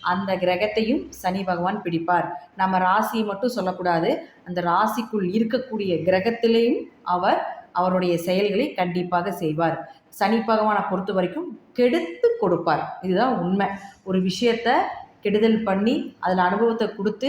அந்த கிரகத்தையும் சனி பகவான் பிடிப்பார். நம்ம ராசியை மட்டும் சொல்லக்கூடாது. அந்த ராசிக்குள் இருக்கக்கூடிய கிரகத்திலையும் அவர் அவருடைய செயல்களை கண்டிப்பாக செய்வார். சனி பகவானை பொறுத்த வரைக்கும் கெடுத்து கொடுப்பார். இதுதான் உண்மை. ஒரு விஷயத்த கெடுதல் பண்ணி அதில் அனுபவத்தை கொடுத்து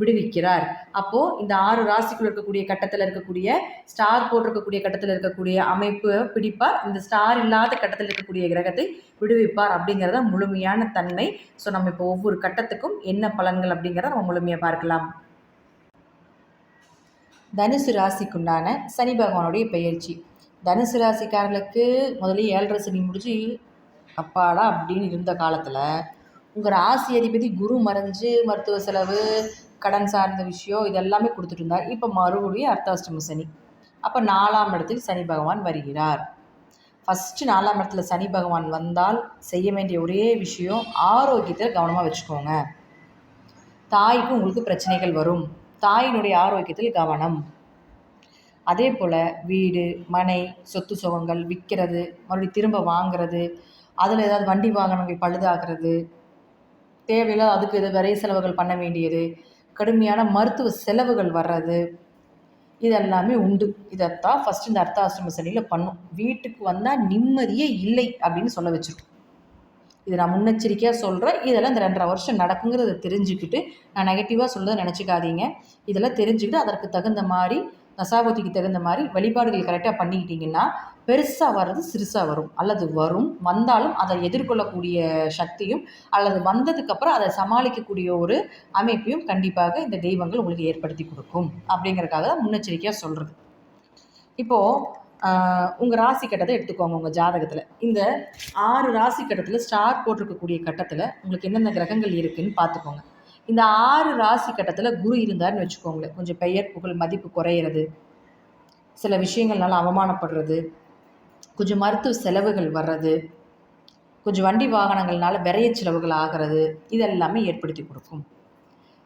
விடுவிக்கிறார். அப்போ இந்த ஆறு ராசிக்குள் இருக்கக்கூடிய கட்டத்தில் இருக்கக்கூடிய ஸ்டார் போட்டிருக்கக்கூடிய கட்டத்தில் இருக்கக்கூடிய அமைப்பு பிடிப்பார். இந்த ஸ்டார் இல்லாத கட்டத்தில் இருக்கக்கூடிய கிரகத்தை விடுவிப்பார் அப்படிங்கிறத முழுமையான தன்மை. ஸோ நம்ம இப்போ ஒவ்வொரு கட்டத்துக்கும் என்ன பலன்கள் அப்படிங்கிறத நம்ம முழுமையாக பார்க்கலாம். தனுசு ராசிக்குண்டான சனி பகவானுடைய பெயர்ச்சி. தனுசு ராசிக்காரர்களுக்கு முதல்ல ஏழரை சனி முடிஞ்சு அப்பாடா அப்படின்னு இருந்த காலத்தில் உங்கள் ராசி அதிபதி குரு மறைஞ்சு மருத்துவ செலவு கடன் சார்ந்த விஷயம் இதெல்லாமே கொடுத்துட்டு இருந்தார். இப்போ மறுபடியும் அர்த்தாஷ்டம சனி. அப்போ நாலாம் இடத்தில் சனி பகவான் வருகிறார். ஃபஸ்ட்டு நாலாம் இடத்துல சனி பகவான் வந்தால் செய்ய வேண்டிய ஒரே விஷயம் ஆரோக்கியத்தில் கவனமாக வச்சுக்கோங்க. தாய்க்கு உங்களுக்கு பிரச்சனைகள் வரும். தாயினுடைய ஆரோக்கியத்தில் கவனம். அதே போல் வீடு மனை சொத்து சுகங்கள் விற்கிறது மறுபடியும் திரும்ப வாங்கிறது அதில் ஏதாவது வண்டி வாகனங்கள் பழுதாகிறது தேவையில்லாத அதுக்கு இது விரை செலவுகள் பண்ண வேண்டியது. கடுமையான மருத்துவ செலவுகள் வர்றது. இதெல்லாமே உண்டு. இதைத்தான் ஃபஸ்ட் இந்த அர்த்தாசிரம சனியில் பண்ணும். வீட்டுக்கு வந்தால் நிம்மதியே இல்லை அப்படின்னு சொல்ல வச்சுருக்கோம். இது நான் முன்னெச்சரிக்கையாக சொல்கிறேன் இதெல்லாம் இந்த ரெண்டரை வருஷம் நடக்குங்கிறத தெரிஞ்சுக்கிட்டு நான் நெகட்டிவாக சொல்றதை நினச்சிக்காதீங்க. இதெல்லாம் தெரிஞ்சுக்கிட்டு அதற்கு தகுந்த மாதிரி தசாபதிக்கு தகுந்த மாதிரி வழிபாடுகள் கரெக்டாக பண்ணிக்கிட்டிங்கன்னா பெருசாக வர்றது சிறுசாக வரும். அல்லது வரும். வந்தாலும் அதை எதிர்கொள்ளக்கூடிய சக்தியும் அல்லது வந்ததுக்கப்புறம் அதை சமாளிக்கக்கூடிய ஒரு அமைப்பையும் கண்டிப்பாக இந்த தெய்வங்கள் உங்களுக்கு ஏற்படுத்தி கொடுக்கும். அப்படிங்கறதுக்காக தான் முன்னெச்சரிக்கையாக சொல்கிறது இப்போது உங்கள் ராசி கட்டத்தை எடுத்துக்கோங்க உங்கள் ஜாதகத்தில். இந்த ஆறு ராசி கட்டத்தில் ஸ்டார் போட்டிருக்கக்கூடிய கட்டத்தில் உங்களுக்கு என்னென்ன கிரகங்கள் இருக்குதுன்னு பார்த்துக்கோங்க. இந்த ஆறு ராசி கட்டத்தில் குரு இருந்தாருன்னு வச்சுக்கோங்களேன். கொஞ்சம் பெயர் புகழ் மதிப்பு குறையிறது. சில விஷயங்கள்னால அவமானப்படுறது. கொஞ்சம் மருத்துவ செலவுகள் வர்றது கொஞ்சம் வண்டி வாகனங்கள்னால விரைய செலவுகள் ஆகிறது இதெல்லாமே ஏற்படுத்தி கொடுக்கும்.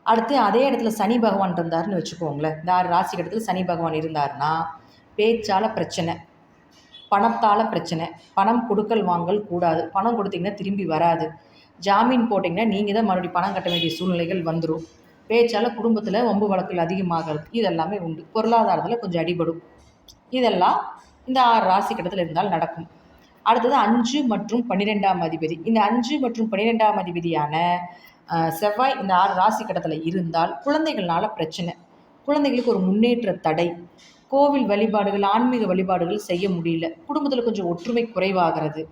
அடுத்து அதே இடத்துல சனி பகவான் இருந்தாருன்னு வச்சுக்கோங்களேன். இந்த ஆறு ராசி இடத்துல சனி பகவான் இருந்தாருன்னா பேச்சால் பிரச்சனை பணத்தால் பிரச்சனை பணம் கொடுக்கல் வாங்கல் கூடாது. பணம் கொடுத்தீங்கன்னா திரும்பி வராது. ஜாமீன் போட்டிங்கன்னா நீங்கள் தான் மறுபடியும் பணம் கட்ட வேண்டிய சூழ்நிலைகள் வந்துடும் பேச்சால் குடும்பத்தில் ஒம்பு வழக்குகள் அதிகமாகிறது இதெல்லாமே உண்டு. பொருளாதாரத்தில் கொஞ்சம் அடிபடும். இதெல்லாம் இந்த ஆறு ராசி கட்டத்தில் இருந்தால் நடக்கும். அடுத்தது அஞ்சு மற்றும் பன்னிரெண்டாம் அதிபதி. இந்த அஞ்சு மற்றும் பன்னிரெண்டாம் அதிபதியான செவ்வாய் இந்த ஆறு ராசி கட்டத்தில் இருந்தால் குழந்தைகள்னால பிரச்சனை. குழந்தைகளுக்கு ஒரு முன்னேற்ற தடை. கோவில் வழிபாடுகள் ஆன்மீக வழிபாடுகள் செய்ய முடியல. குடும்பத்தில் கொஞ்சம் ஒற்றுமை குறைவாகிறது.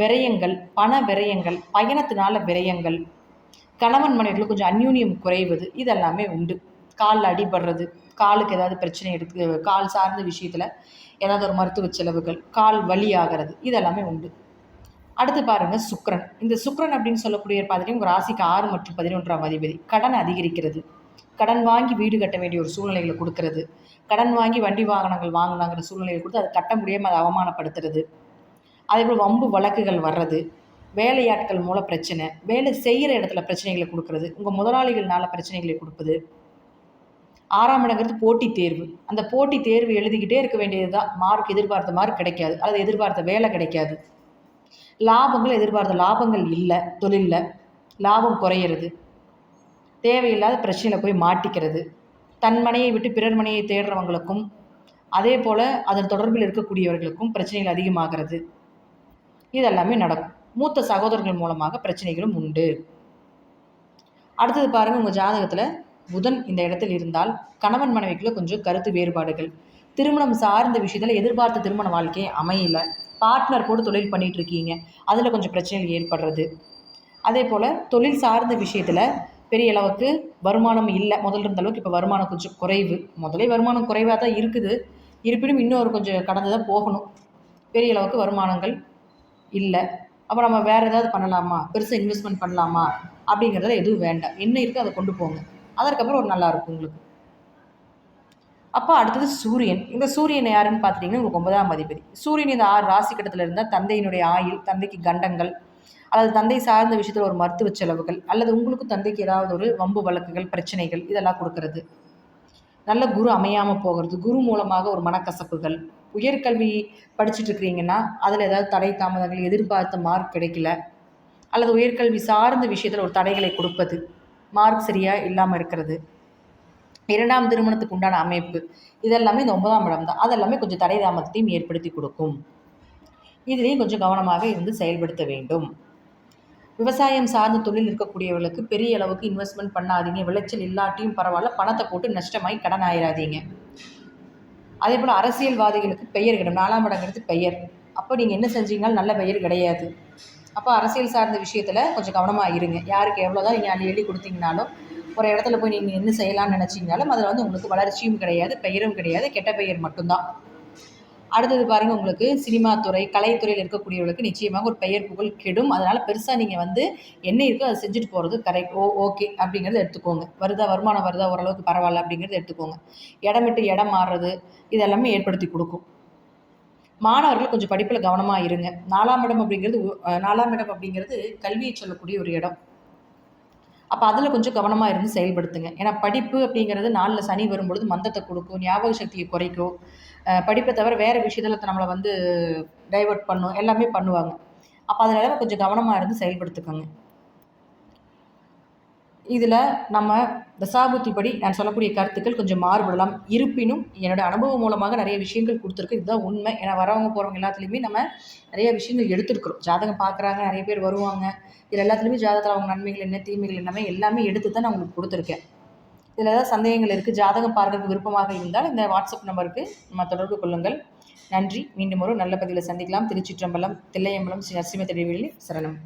விரயங்கள் பண விரயங்கள் பயணத்தினால விரயங்கள் கணவன் மனைவிகளுக்கு கொஞ்சம் அந்யூன்யம் குறைவது இதெல்லாமே உண்டு. காலில் அடிபடுறது காலுக்கு ஏதாவது பிரச்சனை எடுத்து கால் சார்ந்த விஷயத்தில் ஏதாவது ஒரு மருத்துவ செலவுகள் கால் வலி ஆகிறது இதெல்லாமே உண்டு. அடுத்து பாருங்கள் சுக்ரன் இந்த சுக்ரன் அப்படின்னு சொல்லக்கூடிய பார்த்தீங்கன்னா உங்கள் ராசிக்கு ஆறு மற்றும் பதினொன்றாம் அதிபதி. கடன் அதிகரிக்கிறது. கடன் வாங்கி வீடு கட்ட வேண்டிய ஒரு சூழ்நிலைகளை கொடுக்கறது. கடன் வாங்கி வண்டி வாகனங்கள் வாங்கினாங்கிற சூழ்நிலையை கொடுத்து அதை கட்ட முடியாமல் அதை அவமானப்படுத்துறது. அதேபோல் வம்பு வழக்குகள் வர்றது. வேலையாட்கள் மூலம் பிரச்சனை. வேலை செய்கிற இடத்துல பிரச்சனைகளை கொடுக்கறது. உங்கள் முதலாளிகள்னால பிரச்சனைகளை கொடுப்பது. ஆறாம் இடங்கிறது போட்டித் தேர்வு. அந்த போட்டித் தேர்வு எழுதிக்கிட்டே இருக்க வேண்டியது தான் மார்க் எதிர்பார்த்த மார்க் கிடைக்காது. அல்லது எதிர்பார்த்த வேலை கிடைக்காது. லாபங்கள் எதிர்பார்த்த லாபங்கள் இல்லை தொழிலில். லாபம் குறையிறது. தேவையில்லாத பிரச்சனையில் போய் மாட்டிக்கிறது. தன் மனையை விட்டு பிறர் மனையை தேடுறவங்களுக்கும் அதே போல் அதன் தொடர்பில் இருக்கக்கூடியவர்களுக்கும் பிரச்சனைகள் அதிகமாகிறது. இதெல்லாமே நடக்கும். மூத்த சகோதரர்கள் மூலமாக பிரச்சனைகளும் உண்டு. அடுத்தது பாருங்கள் உங்கள் ஜாதகத்தில் புதன் இந்த இடத்தில் இருந்தால் கணவன் மனைவிக்குள்ள கொஞ்சம் கருத்து வேறுபாடுகள். திருமணம் சார்ந்த விஷயத்தில் எதிர்பார்த்த திருமண வாழ்க்கை அமையல. பார்ட்னர் கூட தொழில் பண்ணிகிட்டு இருக்கீங்க. அதில் கொஞ்சம் பிரச்சனைகள் ஏற்படுறது. அதே போல் தொழில் சார்ந்த விஷயத்தில் பெரிய அளவுக்கு வருமானம் இல்லை. முதல்ல இருந்த அளவுக்கு இப்போ வருமானம் கொஞ்சம் குறைவு. முதலே வருமானம் குறைவாக தான் இருக்குது. இருப்பினும் இன்னும் ஒரு கொஞ்சம் கடந்து தான் போகணும். பெரிய அளவுக்கு வருமானங்கள் இல்லை. அப்போ நம்ம வேறு ஏதாவது பண்ணலாமா? பெருசாக இன்வெஸ்ட்மெண்ட் பண்ணலாமா? அப்படிங்கிறதுல எதுவும் வேண்டாம். என்ன இருக்கோ அதை கொண்டு போங்க. அதற்கப்புறம் ஒரு நல்லாயிருக்கும் உங்களுக்கு. அப்போ அடுத்தது சூரியன். இந்த சூரியன் யாருன்னு பார்த்துட்டிங்கன்னா உங்களுக்கு ஒன்பதாம் அதிபதி. சூரியன் இந்த ஆறு ராசி கட்டத்தில் இருந்தால் தந்தையினுடைய ஆயில் தந்தைக்கு கண்டங்கள் அல்லது தந்தை சார்ந்த விஷயத்தில் ஒரு மருத்துவ செலவுகள் அல்லது உங்களுக்கு தந்தைக்கு ஏதாவது ஒரு வம்பு வழக்குகள் பிரச்சனைகள் இதெல்லாம் கொடுக்கறது. நல்ல குரு அமையாமல் போகிறது குரு மூலமாக ஒரு மனக்கசப்புகள் உயர்கல்வி படிச்சுட்டு இருக்கிறீங்கன்னா அதில் ஏதாவது தடை தாமதங்கள் எதிர்பார்த்த மார்க் கிடைக்கல அல்லது உயர்கல்வி சார்ந்த விஷயத்தில் ஒரு தடைகளை கொடுப்பது. மார்க் சரியாக இல்லாமல் இருக்கிறது. இரண்டாம் திருமணத்துக்கு உண்டான அமைப்பு. இதெல்லாமே இந்த ஒன்பதாம் இடம் தான். அதெல்லாமே கொஞ்சம் தடை தாமதத்தையும் ஏற்படுத்தி கொடுக்கும். இதுலேயும் கொஞ்சம் கவனமாக இருந்து செயல்படுத்த வேண்டும். விவசாயம் சார்ந்த தொழில் இருக்கக்கூடியவர்களுக்கு பெரிய அளவுக்கு இன்வெஸ்ட்மெண்ட் பண்ணாதீங்க. விளைச்சல் இல்லாட்டியும் பரவாயில்ல. பணத்தை போட்டு நஷ்டமாகி கடன் ஆயிடாதீங்க அதே போல் அரசியல்வாதிகளுக்கு பெயர் கிடையாது நாலாம் இடங்கிறது பெயர். அப்போ நீங்கள் என்ன செஞ்சீங்கனாலும் நல்ல பெயர் கிடையாது. அப்போ அரசியல் சார்ந்த விஷயத்தில் கொஞ்சம் கவனமாக இருங்க. யாருக்கு எவ்வளோ தான் நீங்கள் அள்ளி எழுதி கொடுத்தீங்கனாலும் ஒரு இடத்துல போய் நீங்கள் என்ன செய்யலாம்னு நினச்சிங்கனாலும் அதில் வந்து உங்களுக்கு வளர்ச்சியும் கிடையாது பெயரும் கிடையாது கெட்ட பெயர் மட்டும்தான். அடுத்தது பாருங்கள் உங்களுக்கு சினிமா துறை கலைத்துறையில் இருக்கக்கூடியவர்களுக்கு நிச்சயமாக ஒரு பெயர் புகழ் கெடும். அதனால் பெருசாக நீங்கள் வந்து என்ன இருக்கோ அதை செஞ்சுட்டு போகிறது கரெக்ட் ஓ ஓகே அப்படிங்கிறத எடுத்துக்கோங்க. வருதா வருமானம் வருதா ஓரளவுக்கு பரவாயில்ல அப்படிங்கிறத எடுத்துக்கோங்க. இடம் விட்டு இடம் மாறுறது இதெல்லாமே ஏற்படுத்தி கொடுக்கும். மாணவர்கள் கொஞ்சம் படிப்பில் கவனமாக இருங்க. நாலாம் இடம் அப்படிங்கிறது நாலாம் இடம் அப்படிங்கிறது கல்வியை சொல்லக்கூடிய ஒரு இடம். அப்போ அதில் கொஞ்சம் கவனமாக இருந்து செயல்படுத்துங்க. ஏன்னா படிப்பு அப்படிங்கிறது நாளில் சனி வரும்பொழுது மந்தத்தை கொடுக்கும் ஞாபக சக்தியை குறைக்கும். படிப்பை தவிர வேறு விஷயத்தில் நம்மளை வந்து டைவெர்ட் பண்ணும். எல்லாமே பண்ணுவாங்க. அப்போ அதில் கொஞ்சம் கவனமாக இருந்து செயல்படுத்துக்கோங்க. இதில் நம்ம தசாபுத்தி படி நான் சொல்லக்கூடிய கருத்துக்கள் கொஞ்சம் மாறுபடலாம். இருப்பினும் என்னோடய அனுபவம் மூலமாக நிறைய விஷயங்கள் கொடுத்துருக்கு. இதுதான் உண்மை. ஏன்னா வரவங்க போகிறவங்க எல்லாத்துலேயுமே நம்ம நிறைய விஷயங்கள் எடுத்துருக்குறோம். ஜாதகம் பார்க்குறாங்க நிறைய பேர் வருவாங்க. இதில் எல்லாத்துலேயுமே ஜாதகத்தில் அவங்க நன்மைகள் என்ன தீமைகள் என்னமே எல்லாமே எடுத்து தான் நான் உங்களுக்கு கொடுத்துருக்கேன். இதில் ஏதாவது சந்தேகங்கள் இருக்குது ஜாதகம் பார்க்கறதுக்கு விருப்பமாக இருந்தால் இந்த வாட்ஸ்அப் நம்பருக்கு நம்ம தொடர்பு கொள்ளுங்கள். நன்றி. மீண்டும் ஒரு நல்ல பதிவில் சந்திக்கலாம். திருச்சிற்றம்பலம் தில்லையம்பலம் ஸ்ரீ நரசிம்ம தெளிவில் சரணம்.